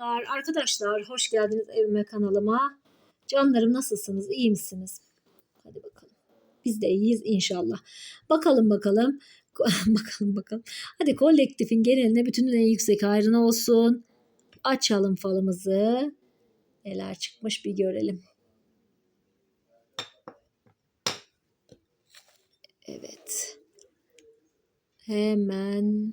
Arkadaşlar hoş geldiniz evime kanalıma. Canlarım nasılsınız? İyi misiniz? Hadi bakalım. Biz de iyiyiz inşallah. Bakalım bakalım. bakalım bakalım. Hadi kolektifin geneline bütünün en yüksek hayrına olsun. Açalım falımızı. Neler çıkmış bir görelim. Evet. Hemen.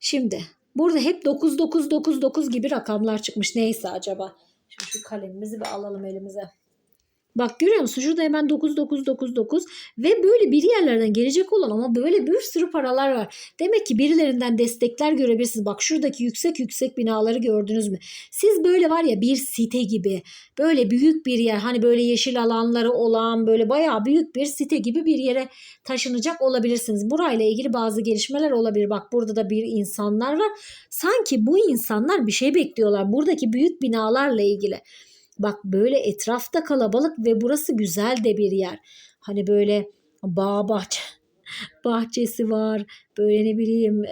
Şimdi burada hep 9 9 9 9 gibi rakamlar çıkmış. Neyse acaba. Şimdi şu kalemimizi bir alalım elimize. Bak görüyor musun? Şurada hemen 9 9 9 9 ve böyle bir yerlerden gelecek olan ama böyle bir sürü paralar var. Demek ki birilerinden destekler görebilirsiniz. Bak şuradaki yüksek yüksek binaları gördünüz mü? Siz böyle var ya bir site gibi böyle büyük bir yer hani böyle yeşil alanları olan böyle bayağı büyük bir site gibi bir yere taşınacak olabilirsiniz. Burayla ilgili bazı gelişmeler olabilir. Bak burada da bir insanlar var. Sanki bu insanlar bir şey bekliyorlar. Buradaki büyük binalarla ilgili. Bak böyle etrafta kalabalık ve burası güzel de bir yer. Hani böyle bağ bahçe, bahçesi var. Böyle ne bileyim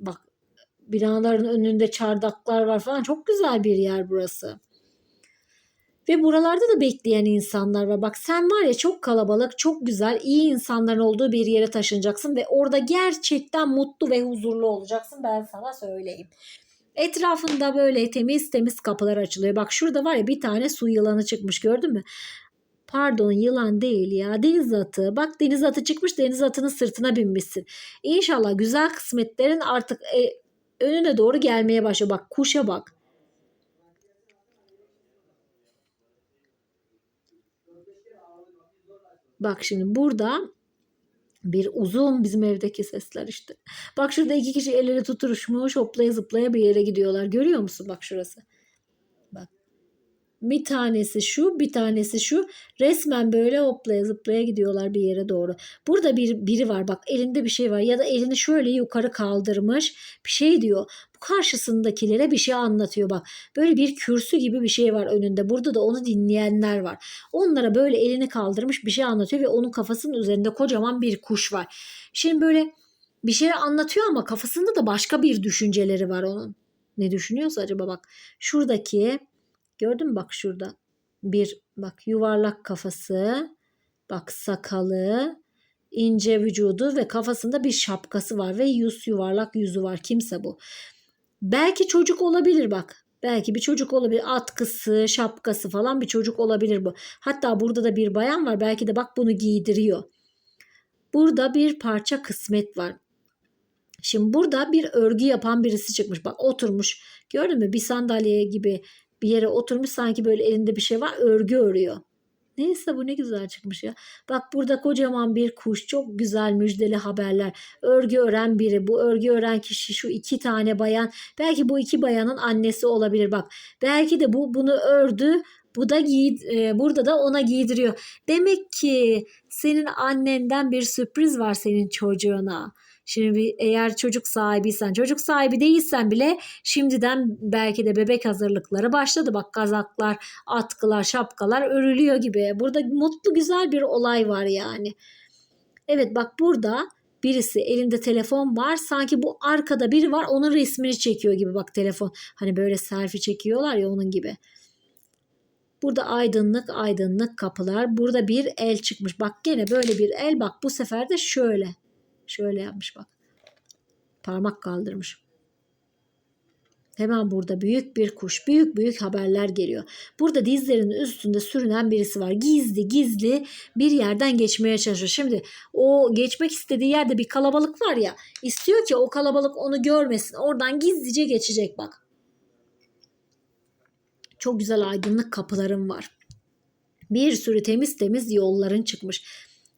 bak binaların önünde çardaklar var falan. Çok güzel bir yer burası. Ve buralarda da bekleyen insanlar var. Bak sen var ya çok kalabalık, çok güzel, iyi insanların olduğu bir yere taşınacaksın ve orada gerçekten mutlu ve huzurlu olacaksın. Ben sana söyleyeyim. Etrafında böyle temiz temiz kapılar açılıyor. Bak şurada var ya bir tane su yılanı çıkmış gördün mü? Pardon yılan değil ya deniz atı. Bak deniz atı çıkmış deniz atının sırtına binmişsin. İnşallah güzel kısmetlerin artık e, önüne doğru gelmeye başlıyor. Bak kuşa bak. Bak şimdi burada bir uzun bizim evdeki sesler işte. Bak şurada iki kişi elleri tutuşmuş hoplaya zıplaya bir yere gidiyorlar. Görüyor musun bak şurası. Bir tanesi şu bir tanesi şu. Resmen böyle hoplaya zıplaya gidiyorlar bir yere doğru. Burada bir biri var bak elinde bir şey var ya da elini şöyle yukarı kaldırmış bir şey diyor. Bu karşısındakilere bir şey anlatıyor bak. Böyle bir kürsü gibi bir şey var önünde. Burada da onu dinleyenler var. Onlara böyle elini kaldırmış bir şey anlatıyor ve onun kafasının üzerinde kocaman bir kuş var. Şimdi böyle bir şey anlatıyor ama kafasında da başka bir düşünceleri var onun. Ne düşünüyorsa acaba bak. Şuradaki gördün mü bak şurada bir bak yuvarlak kafası, bak sakalı, ince vücudu ve kafasında bir şapkası var ve yüz yuvarlak yüzü var. Kimse bu. Belki çocuk olabilir bak. Belki bir çocuk olabilir. Atkısı, şapkası falan bir çocuk olabilir bu. Hatta burada da bir bayan var. Belki de bak bunu giydiriyor. Burada bir parça kısmet var. Şimdi burada bir örgü yapan birisi çıkmış. Bak oturmuş. Gördün mü? Bir sandalye gibi bir yere oturmuş sanki böyle elinde bir şey var. Örgü örüyor. Neyse bu ne güzel çıkmış ya. Bak burada kocaman bir kuş. Çok güzel müjdeli haberler. Örgü ören biri. Bu örgü ören kişi şu iki tane bayan. Belki bu iki bayanın annesi olabilir. Bak belki de bu bunu ördü. Bu da giy, e, burada da ona giydiriyor. Demek ki senin annenden bir sürpriz var senin çocuğuna. Şimdi eğer çocuk sahibiysen, çocuk sahibi değilsen bile şimdiden belki de bebek hazırlıkları başladı. Bak kazaklar, atkılar, şapkalar örülüyor gibi. Burada mutlu güzel bir olay var yani. Evet bak burada birisi elinde telefon var. Sanki bu arkada biri var onun resmini çekiyor gibi bak telefon. Hani böyle selfie çekiyorlar ya onun gibi. Burada aydınlık aydınlık kapılar. Burada bir el çıkmış. Bak gene böyle bir el bak bu sefer de şöyle. Şöyle yapmış bak. Parmak kaldırmış. Hemen burada büyük bir kuş, büyük büyük haberler geliyor. Burada dizlerinin üstünde sürünen birisi var. Gizli gizli bir yerden geçmeye çalışıyor. Şimdi o geçmek istediği yerde bir kalabalık var ya. istiyor ki o kalabalık onu görmesin. Oradan gizlice geçecek bak. Çok güzel aydınlık kapılarım var. Bir sürü temiz temiz yolların çıkmış.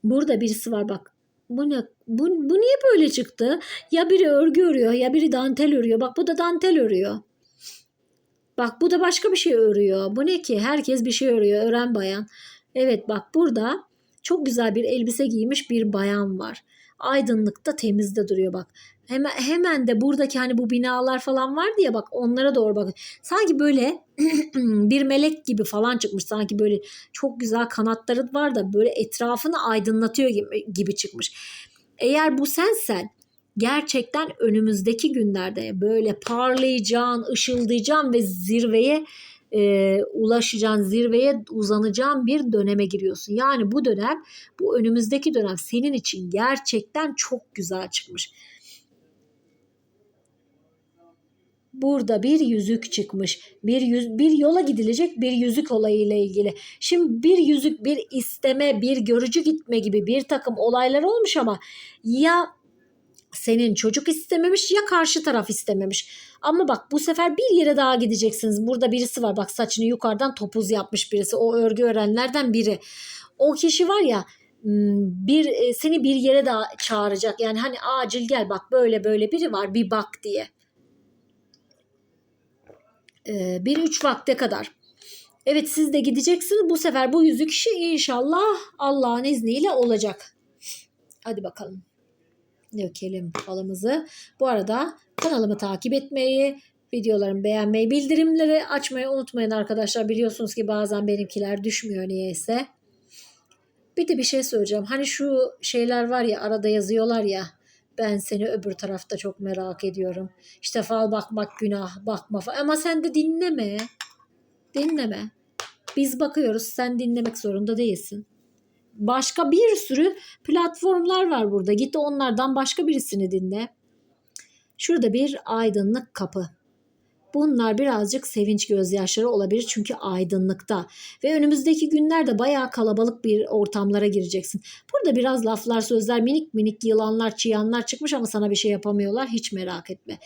Burada birisi var bak bu ne? Bu, bu niye böyle çıktı? Ya biri örgü örüyor ya biri dantel örüyor. Bak bu da dantel örüyor. Bak bu da başka bir şey örüyor. Bu ne ki? Herkes bir şey örüyor. Ören bayan. Evet bak burada çok güzel bir elbise giymiş bir bayan var. Aydınlıkta temizde duruyor bak. Hemen, hemen de buradaki hani bu binalar falan var diye bak onlara doğru bak. Sanki böyle bir melek gibi falan çıkmış. Sanki böyle çok güzel kanatları var da böyle etrafını aydınlatıyor gibi, gibi çıkmış. Eğer bu sensen gerçekten önümüzdeki günlerde böyle parlayacaksın, ışıldayacaksın ve zirveye e, ulaşacağın, zirveye uzanacağın bir döneme giriyorsun. Yani bu dönem, bu önümüzdeki dönem senin için gerçekten çok güzel çıkmış. Burada bir yüzük çıkmış. Bir yüz, bir yola gidilecek bir yüzük olayıyla ilgili. Şimdi bir yüzük, bir isteme, bir görücü gitme gibi bir takım olaylar olmuş ama ya senin çocuk istememiş ya karşı taraf istememiş. Ama bak bu sefer bir yere daha gideceksiniz. Burada birisi var. Bak saçını yukarıdan topuz yapmış birisi. O örgü öğrenlerden biri. O kişi var ya hmm, bir e, seni bir yere daha çağıracak. Yani hani acil gel bak böyle böyle biri var bir bak diye. Ee, bir üç vakte kadar. Evet siz de gideceksiniz. Bu sefer bu yüzük işi inşallah Allah'ın izniyle olacak. Hadi bakalım dökelim falımızı. Bu arada kanalımı takip etmeyi, videolarımı beğenmeyi, bildirimleri açmayı unutmayın arkadaşlar. Biliyorsunuz ki bazen benimkiler düşmüyor niyeyse. Bir de bir şey söyleyeceğim. Hani şu şeyler var ya arada yazıyorlar ya. Ben seni öbür tarafta çok merak ediyorum. İşte fal bakmak günah, bakma falan. Ama sen de dinleme. Dinleme. Biz bakıyoruz. Sen dinlemek zorunda değilsin başka bir sürü platformlar var burada. Git onlardan başka birisini dinle. Şurada bir aydınlık kapı. Bunlar birazcık sevinç gözyaşları olabilir çünkü aydınlıkta. Ve önümüzdeki günlerde bayağı kalabalık bir ortamlara gireceksin. Burada biraz laflar, sözler, minik minik yılanlar, çıyanlar çıkmış ama sana bir şey yapamıyorlar. Hiç merak etme.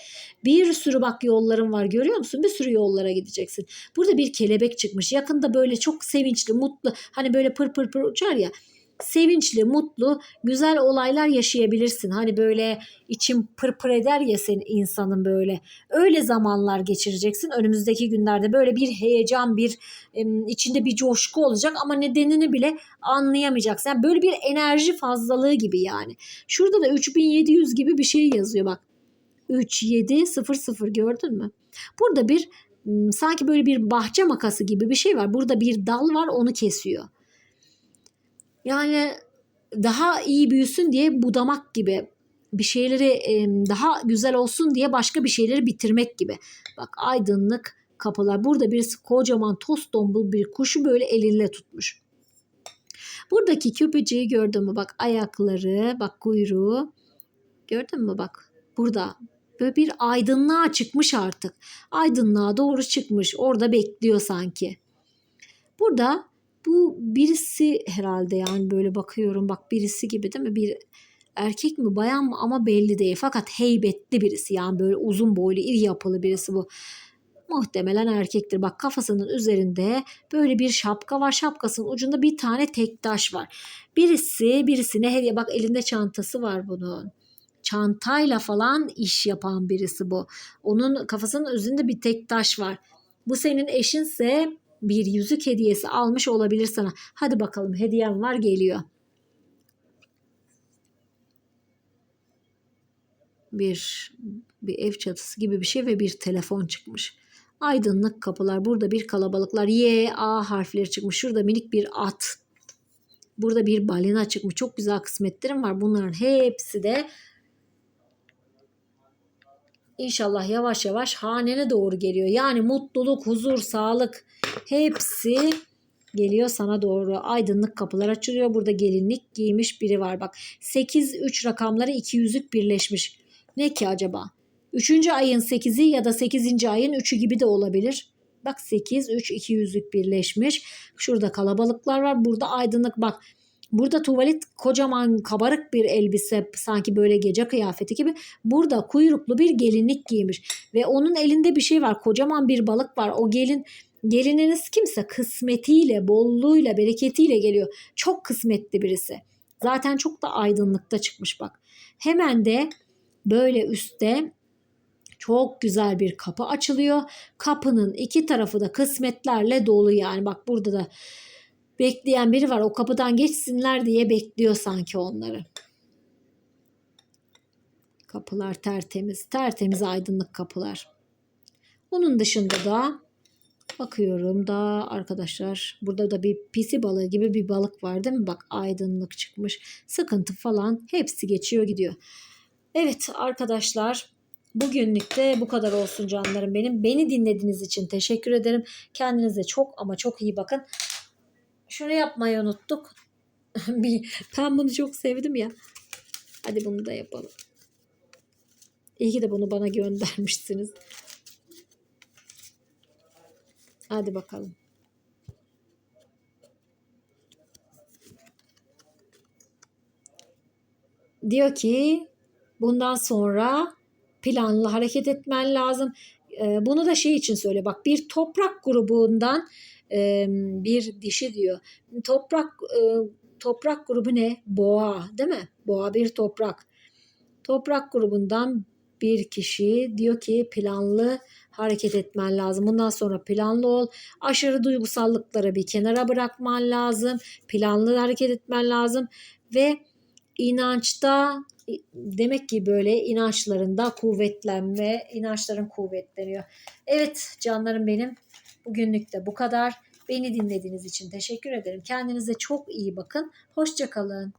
Bir sürü bak yolların var görüyor musun? Bir sürü yollara gideceksin. Burada bir kelebek çıkmış. Yakında böyle çok sevinçli, mutlu. Hani böyle pır pır pır uçar ya sevinçli, mutlu, güzel olaylar yaşayabilirsin. Hani böyle içim pırpır eder ya senin insanın böyle. Öyle zamanlar geçireceksin. Önümüzdeki günlerde böyle bir heyecan, bir içinde bir coşku olacak ama nedenini bile anlayamayacaksın. Yani böyle bir enerji fazlalığı gibi yani. Şurada da 3700 gibi bir şey yazıyor bak. 3700 gördün mü? Burada bir sanki böyle bir bahçe makası gibi bir şey var. Burada bir dal var onu kesiyor. Yani daha iyi büyüsün diye budamak gibi bir şeyleri daha güzel olsun diye başka bir şeyleri bitirmek gibi. Bak aydınlık kapılar. Burada birisi kocaman toz tombul bir kuşu böyle eliyle tutmuş. Buradaki köpeceği gördün mü? Bak ayakları, bak kuyruğu. Gördün mü bak? Burada böyle bir aydınlığa çıkmış artık. Aydınlığa doğru çıkmış. Orada bekliyor sanki. Burada bu birisi herhalde yani böyle bakıyorum bak birisi gibi değil mi? Bir erkek mi bayan mı ama belli değil. Fakat heybetli birisi yani böyle uzun boylu iri yapılı birisi bu. Muhtemelen erkektir. Bak kafasının üzerinde böyle bir şapka var. Şapkasının ucunda bir tane tek taş var. Birisi birisine hediye bak elinde çantası var bunun çantayla falan iş yapan birisi bu. Onun kafasının üzerinde bir tek taş var. Bu senin eşinse bir yüzük hediyesi almış olabilir sana. Hadi bakalım hediyem var geliyor. Bir bir ev çatısı gibi bir şey ve bir telefon çıkmış. Aydınlık kapılar. Burada bir kalabalıklar. Y, A harfleri çıkmış. Şurada minik bir at. Burada bir balina çıkmış. Çok güzel kısmetlerim var. Bunların hepsi de İnşallah yavaş yavaş hanene doğru geliyor. Yani mutluluk, huzur, sağlık hepsi geliyor sana doğru. Aydınlık kapılar açılıyor. Burada gelinlik giymiş biri var. Bak 8 3 rakamları 200'lük birleşmiş. Ne ki acaba? 3. ayın 8'i ya da 8. ayın 3'ü gibi de olabilir. Bak 8 3 200'lük birleşmiş. Şurada kalabalıklar var. Burada aydınlık bak Burada tuvalet kocaman kabarık bir elbise sanki böyle gece kıyafeti gibi. Burada kuyruklu bir gelinlik giymiş ve onun elinde bir şey var. Kocaman bir balık var. O gelin gelininiz kimse kısmetiyle, bolluğuyla, bereketiyle geliyor. Çok kısmetli birisi. Zaten çok da aydınlıkta çıkmış bak. Hemen de böyle üstte çok güzel bir kapı açılıyor. Kapının iki tarafı da kısmetlerle dolu yani. Bak burada da bekleyen biri var. O kapıdan geçsinler diye bekliyor sanki onları. Kapılar tertemiz. Tertemiz aydınlık kapılar. Onun dışında da bakıyorum da arkadaşlar burada da bir pisi balığı gibi bir balık var değil mi? Bak aydınlık çıkmış. Sıkıntı falan hepsi geçiyor gidiyor. Evet arkadaşlar bugünlük de bu kadar olsun canlarım benim. Beni dinlediğiniz için teşekkür ederim. Kendinize çok ama çok iyi bakın. Şunu yapmayı unuttuk. Ben bunu çok sevdim ya. Hadi bunu da yapalım. İyi ki de bunu bana göndermişsiniz. Hadi bakalım. Diyor ki bundan sonra planlı hareket etmen lazım. Ee, bunu da şey için söyle bak bir toprak grubundan e, bir dişi diyor. Toprak e, toprak grubu ne? Boğa değil mi? Boğa bir toprak. Toprak grubundan bir kişi diyor ki planlı hareket etmen lazım. Bundan sonra planlı ol. Aşırı duygusallıkları bir kenara bırakman lazım. Planlı hareket etmen lazım ve inançta demek ki böyle inançlarında kuvvetlenme, inançların kuvvetleniyor. Evet canlarım benim. Bugünlük de bu kadar. Beni dinlediğiniz için teşekkür ederim. Kendinize çok iyi bakın. Hoşçakalın.